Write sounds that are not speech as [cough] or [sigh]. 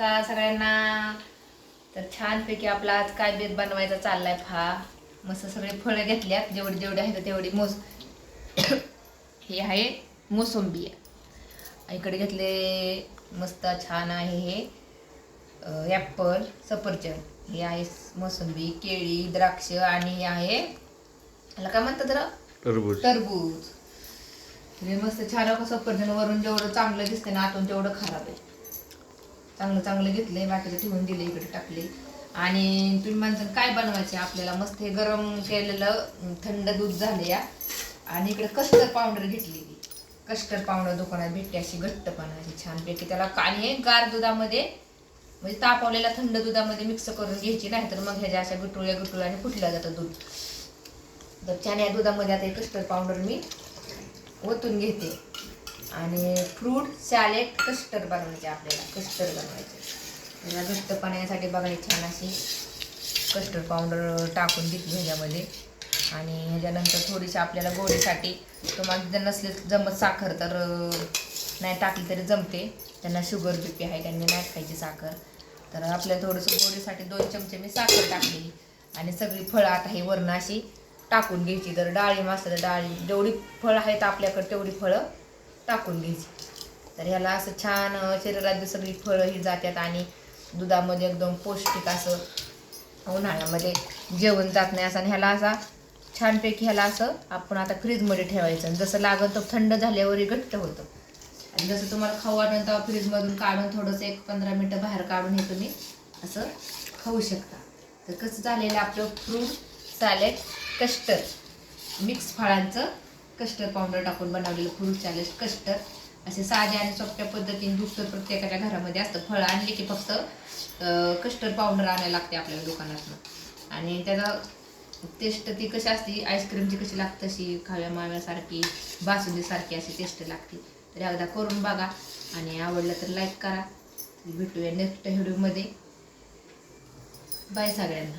नमस्कार सगळ्यांना? तर छानपैकी आपला आज काय बेत बनवायचा चाललाय फा मस्त सगळे फळं घेतल्यात. जेवढी जेवढी आहेत तेवढी मोस [coughs] हे आहे मोसंबी. इकडे घेतले मस्त छान आहे हे. ॲपल सफरचंद. हे आहे मोसंबी केळी द्राक्ष आणि हे आहे याला काय म्हणतात जरा? टरबूज. टरबूज. मस्त छान सफरचंद वरून जेवढं चांगलं दिसतंय ना आतून तेवढं खराब आहे. चांगलं चांगलं घेतलंय बाकीचं ठेवून दिले इकडे टाकले आणि तुम्ही माणसं काय बनवायचे आपल्याला? मस्त हे गरम केलेलं थंड दूध झालं या. आणि इकडे कस्टर्ड पावडर घेतलेली कस्टर्ड पावडर दुकानात भेटते अशी घट्ट पण अशी छानपैकी त्याला आणि गार दुधामध्ये म्हणजे तापवलेल्या थंड दुधामध्ये मिक्स करून घ्यायची नाही तर मग ह्याच्या अशा गुटुळ्या गुटुळ्याने फुटल्या जातं दूध. तर छान या दुधामध्ये आता कस्टर्ड पावडर मी ओतून घेते. आणि फ्रूट सॅलेड कस्टर्ड बनवायचे आपल्याला कस्टर्ड बनवायचे. त्याला घट्ट पाण्यासाठी बघा छान अशी कस्टर्ड पावडर टाकून घेतली ह्याच्यामध्ये. आणि ह्याच्यानंतर थोडीशी आपल्याला गोडीसाठी तुम्हाला जर नसले जमत साखर तर नाही टाकली तरी जमते. त्यांना शुगर बीपी आहे त्यांनी नाही खायची साखर. तर आपल्याला थोडंसं गोडीसाठी दोन चमचे मी साखर टाकली. आणि सगळी फळं आता हे वरण अशी टाकून घ्यायची. तर डाळिंब असतं तर जेवढी फळं आहेत आपल्याकडे तेवढी फळं टाकून घ्यायची. तर ह्याला असं छान शरीरात सगळी फळं ही जातात आणि दुधामध्ये एकदम पौष्टिक असं उन्हाळ्यामध्ये जेवण जात नाही असं. आणि ह्याला असा छानपैकी ह्याला असं आपण आता फ्रीजमध्ये ठेवायचं. आणि जसं लागत तर थंड झाल्यावरही घट्ट होतं. आणि जसं तुम्हाला खाऊ वाटेल तेव्हा फ्रीजमधून काढून थोडंसं एक पंधरा मिनटं बाहेर काढून हे तुम्ही असं खाऊ शकता. तर कसं झालेलं आपलं फ्रूट सॅलेड कस्टर्ड मिक्स फळांचं कस्टर्ड पावडर टाकून बनवलेलं फ्रूट सॅलेड कस्टर्ड. असे साध्या आणि सोप्या पद्धतीने दूध तर प्रत्येकाच्या घरामध्ये असतं. फळं आणले की फक्त कस्टर्ड पावडर आणायला लागते आपल्याला दुकानातनं. आणि त्याचा टेस्ट ती कशी असते आईस्क्रीमची कशी लागते तशी खाव्या माव्यासारखी बासुंदीसारखी अशी टेस्ट लागते. तर एकदा करून बघा. आणि आवडलं तर लाईक करा. भेटूया नेक्स्ट व्हिडिओमध्ये बाय सगळ्यांना.